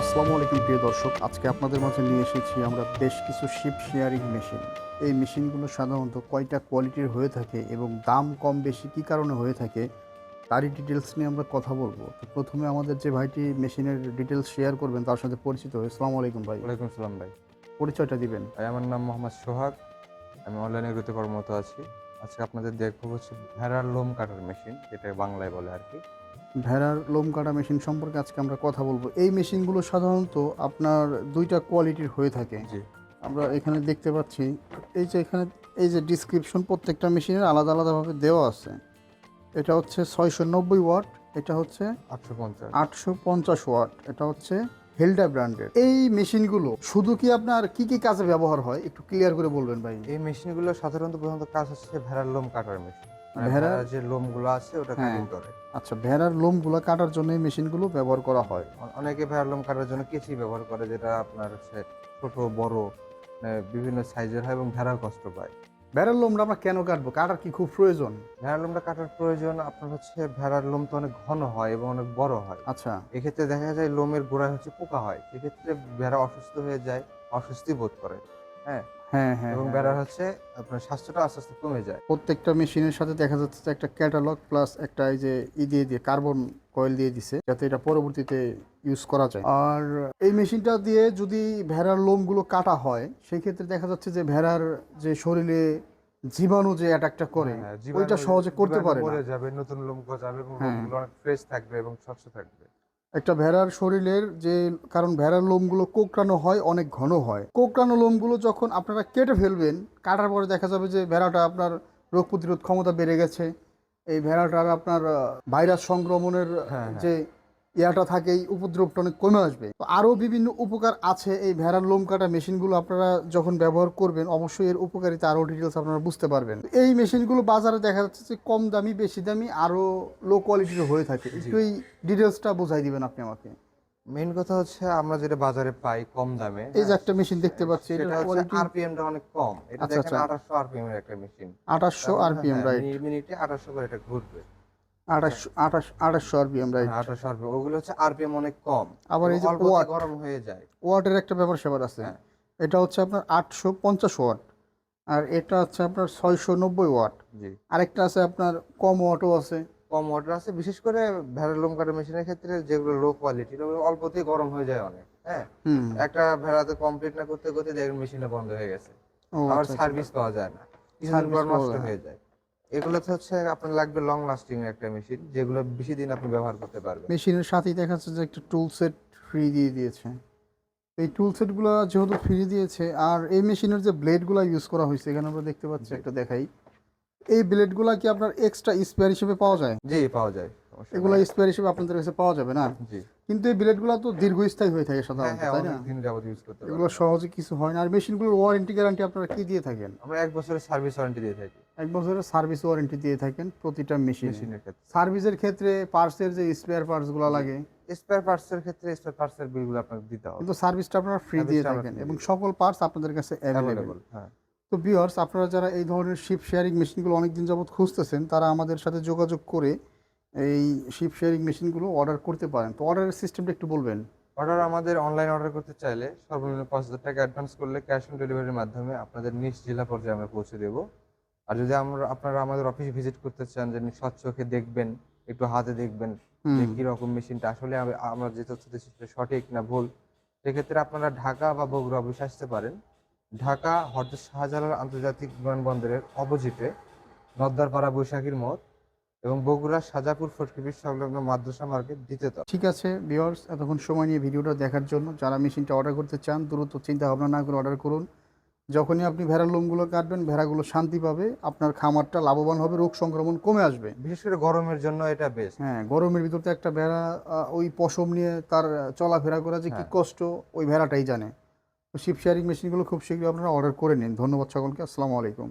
আসসালামু আলাইকুম প্রিয় দর্শক। আজকে আপনাদের মাঝে নিয়ে এসেছি আমরা বেশ কিছু শিপ শেয়ারিং মেশিন এই মেশিনগুলো সাধারণত কয়টা কোয়ালিটির হয়ে থাকে এবং দাম কম বেশি কী কারণে হয়ে থাকে তারই ডিটেলস নিয়ে আমরা কথা বলব। তো প্রথমে আমাদের যে ভাইটি মেশিনের ডিটেলস শেয়ার করবেন তার সাথে পরিচিত হয়ে। আসসালামু আলাইকুম ভাই। ওয়ালাইকুম সালাম ভাই। পরিচয়টা দিবেন। ভাই আমার নাম মোহাম্মদ সোহাগ। আমি অনলাইনে গতি কর্মরত আছি। আজকে আপনাদের দেখব হচ্ছে ভেড়ার লোম কাটার মেশিন যেটা বাংলায় বলে আর কি। ভেড়ার লোম কাটা মেশিন সম্পর্কে আজকে আমরা কথা বলব। এই মেশিনগুলো সাধারণত আপনার দুইটা কোয়ালিটির হয়ে থাকে। আমরা এখানে দেখতে পাচ্ছি এই যে এখানে এই যে ডিসক্রিপশন প্রত্যেকটা মেশিনের আলাদা আলাদাভাবে দেওয়া আছে। এটা হচ্ছে ছয়শো নব্বই ওয়াট এটা হচ্ছে আটশো পঞ্চাশ। আটশো পঞ্চাশ ওয়াট এটা হচ্ছে হেলডা ব্র্যান্ডের এই মেশিনগুলো শুধু কি আপনার কি কি কাজে ব্যবহার হয়? একটু ক্লিয়ার করে বলবেন ভাই। এই মেশিনগুলো সাধারণত প্রধানত কাজ হচ্ছে ভেড়ার লোম কাটার মেশিন। ভেড়ার- ভেড়ার যে লোমগুলো আছে ওটা হ্যাঁ। কাটিং করে। আচ্ছা ভেড়ার লোমগুলো কাটার জন্য এই মেশিনগুলো ব্যবহার করা হয়। অনেকে ভেড়ার লোম কাটার জন্য কেচি ব্যবহার করে যেটা আপনার হচ্ছে ছোট বড় মানে বিভিন্ন সাইজের হয় এবং ভেড়াও কষ্ট পায়। ভেড়ার লোমটা আমরা কেন কাটবো? কাটার কি খুব প্রয়োজন? ভেড়ার লোমটা কাটার প্রয়োজন আপনার হচ্ছে ভেড়ার লোম তো অনেক ঘন হয় এবং অনেক বড় হয়। আচ্ছা। এক্ষেত্রে দেখা যায় লোমের গোড়ায় হচ্ছে পোকা হয়। সেক্ষেত্রে ভেড়া অসুস্থ হয়ে যায় অস্বস্তি বোধ করে। হ্যাঁ? হ্যাঁ হ্যাঁ এবং হ্যাঁ। হচ্ছে আপনার স্বাস্থ্যটা আস্তে আস্তে কমে যায় প্রত্যেকটা মেশিনের সাথে দেখা যাচ্ছে যে একটা ক্যাটালগ প্লাস একটা এই যে ই দিয়ে দিয়ে কার্বন কয়েল দিয়ে দিছে যাতে এটা পরবর্তীতে ইউজ করা যায় আর এই মেশিনটা দিয়ে যদি ভেড়ার লোমগুলো কাটা হয় সেই ক্ষেত্রে দেখা যাচ্ছে যে ভেড়ার যে শরীরে জীবাণু যে অ্যাটাকটা করে ওইটা সহজে করতে পারে না যাবে নতুন লোম গজাবে এবং। লোমগুলো অনেক ফ্রেশ থাকবে এবং স্বচ্ছ থাকবে একটা ভেড়ার শরীরের যে কারণ ভেড়ার লোমগুলো কোকড়ানো হয় অনেক ঘন হয় কোকড়ানো লোমগুলো যখন আপনারা কেটে ফেলবেন কাটার পরে দেখা যাবে যে ভেড়াটা আপনার রোগ প্রতিরোধ ক্ষমতা বেড়ে গেছে এই ভেড়াটার আপনার ভাইরাস সংক্রমণের হ্যাঁ, হ্যাঁ। যে ইয়াটা থাকে এই উপদ্রবটা অনেক কমে আসবে। তো আরও বিভিন্ন উপকার আছে এই ভেড়ার লোম কাটা মেশিনগুলো আপনারা যখন ব্যবহার করবেন অবশ্যই এর উপকারিতা আরও ডিটেলস আপনারা বুঝতে পারবেন। এই মেশিনগুলো বাজারে দেখা যাচ্ছে যে কম দামি বেশি দামি আরও লো কোয়ালিটির হয়ে থাকে। একটু এই ডিটেলসটা বোঝাই দিবেন আপনি আমাকে। মেইন কথা হচ্ছে আমরা যেটা বাজারে পাই কম দামে এই যে একটা মেশিন দেখতে পাচ্ছি সেটা এটা হচ্ছে আরপিএমটা অনেক কম। এটা আচ্ছা, দেখেন আচ্ছা। আঠাশশো আরপিএম এর একটা মেশিন আঠাশশো আরপিএম রাইট মিনিটে আঠাশশো করে এটা ঘুরবে। আঠাশশো আরপিএম রাইট আঠাশশো আরপিএম ওগুলো হচ্ছে আরপিএম অনেক কম। আবার এই যে ওয়াট গরম হয়ে যায়। ওয়াটের একটা ব্যাপার স্যাপার আছে। এটা হচ্ছে আপনার আটশো পঞ্চাশ ওয়াট। আর এটা হচ্ছে আপনার ছয়শো নব্বই ওয়াট। আরেকটা আছে আপনার কম ওয়াটও আছে। কম অর্ডার আছে বিশেষ করে ভেড়ার লোম কাটা মেশিনের ক্ষেত্রে যেগুলো লো কোয়ালিটি অল্পতেই গরম হয়ে যায় অনেক হ্যাঁ? একটা ভেড়াতে কমপ্লিট না করতে করতে দেখবেন মেশিনটা বন্ধ হয়ে গেছে। আবার আচ্ছা, আচ্ছা। সার্ভিস পাওয়া যায় না। কিছুদিন পর নষ্ট যায়। না। হয়ে যায়। এগুলোতে হচ্ছে আপনার লাগবে লং লাস্টিং একটা মেশিন যেগুলো বেশি দিন আপনি ব্যবহার করতে পারবেন। মেশিনের সাথেই দেখা যাচ্ছে যে একটা টুল সেট ফ্রি দিয়ে দিয়েছে। এই টুল সেটগুলো যেহেতু ফ্রি দিয়েছে আর এই মেশিনের যে ব্লেডগুলো ইউজ করা হয়েছে এখানে আমরা দেখতে পাচ্ছি একটা দেখাই। এই ব্লেডগুলো কি আপনার এক্সট্রা স্পেয়ার হিসেবে পাওয়া যায়? জি পাওয়া যায়। এগুলো। স্পেয়ার হিসেবে আপনাদের কাছে পাওয়া যাবে না? জি। কিন্তু এই ব্লেডগুলো তো দীর্ঘস্থায়ী হয়ে থাকে হ্যাঁ সাধারণত হ্যাঁ তাই না? দিন যাবত ইউজ করতে এগুলো সহজে কিছু হয় না। আর মেশিনগুলোর ওয়ারেন্টি গ্যারান্টি আপনারা কি দিয়ে থাকেন? আমরা এক বছরের সার্ভিস ওয়ারেন্টি দিয়ে থাকি। এক বছরের সার্ভিস ওয়ারেন্টি দিয়ে থাকেন প্রতিটা মেশিন। মেশিনের ক্ষেত্রে। সার্ভিসের ক্ষেত্রে পার্টসের যে স্পেয়ার পার্টসগুলো লাগে। স্পেয়ার পার্টসের ক্ষেত্রে স্পেয়ার পার্টসের বিলগুলো আপনাকে দিতে হবে। কিন্তু সার্ভিসটা আপনারা ফ্রি দিয়ে থাকেন এবং সকল পার্টস আপনাদের কাছে অ্যাভেলেবেল অ্যাভেলেবল হ্যাঁ। তো ভিউয়ার্স আপনারা যারা এই ধরনের শিপ শেয়ারিং মেশিনগুলো অনেকদিন যাবত খুঁজতেছেন তারা আমাদের সাথে যোগাযোগ করে এই শিপ শেয়ারিং মেশিনগুলো অর্ডার করতে পারেন। তো অর্ডারের সিস্টেমটা একটু বলবেন। অর্ডার আমাদের অনলাইন অর্ডার করতে চাইলে সর্বনিম্ন পাঁচ হাজার টাকা অ্যাডভান্স করলে ক্যাশ অন ডেলিভারির মাধ্যমে আপনাদের নিজ জেলা পর্যায়ে আমরা পৌঁছে দেব। আর যদি আমরা আপনারা আমাদের অফিস ভিজিট করতে চান যে স্বচ্ছকে দেখবেন একটু হাতে দেখবেন যে হুম কি রকম মেশিনটা আসলে আমরা যে তথ্য দিচ্ছি সেটা সঠিক না ভুল সেক্ষেত্রে আপনারা ঢাকা বা বগুড়া অফিসে আসতে পারেন। ঢাকা হরজত শাহজালাল আন্তর্জাতিক বিমানবন্দরের অপোজিটে নদ্দারপাড়া বৈশাখীর মত এবং বগুড়া সাজাপুর ফটকিবির সংলগ্ন মাদ্রাসা মার্কেট দ্বিতীয়। ঠিক আছে ভিউয়ার্স এতক্ষণ সময় নিয়ে ভিডিওটা দেখার জন্য যারা মেশিনটা অর্ডার করতে চান দ্রুত চিন্তা ভাবনা না করে অর্ডার করুন। যখনই আপনি ভেড়ার লোমগুলো কাটবেন ভেড়াগুলো শান্তি পাবে আপনার খামারটা লাভবান হবে রোগ সংক্রমণ কমে আসবে। বিশেষ করে গরমের জন্য এটা বেশ হ্যাঁ গরমের ভিতর তো একটা ভেড়া ওই পশম নিয়ে তার চলাফেরা করা যে কি হ্যাঁ। কষ্ট ওই ভেড়াটাই জানে। তো শিপ শেয়ারিং মেশিনগুলো খুব শীঘ্রই আপনারা অর্ডার করে নিন। ধন্যবাদ সকলকে আসসালামু আলাইকুম।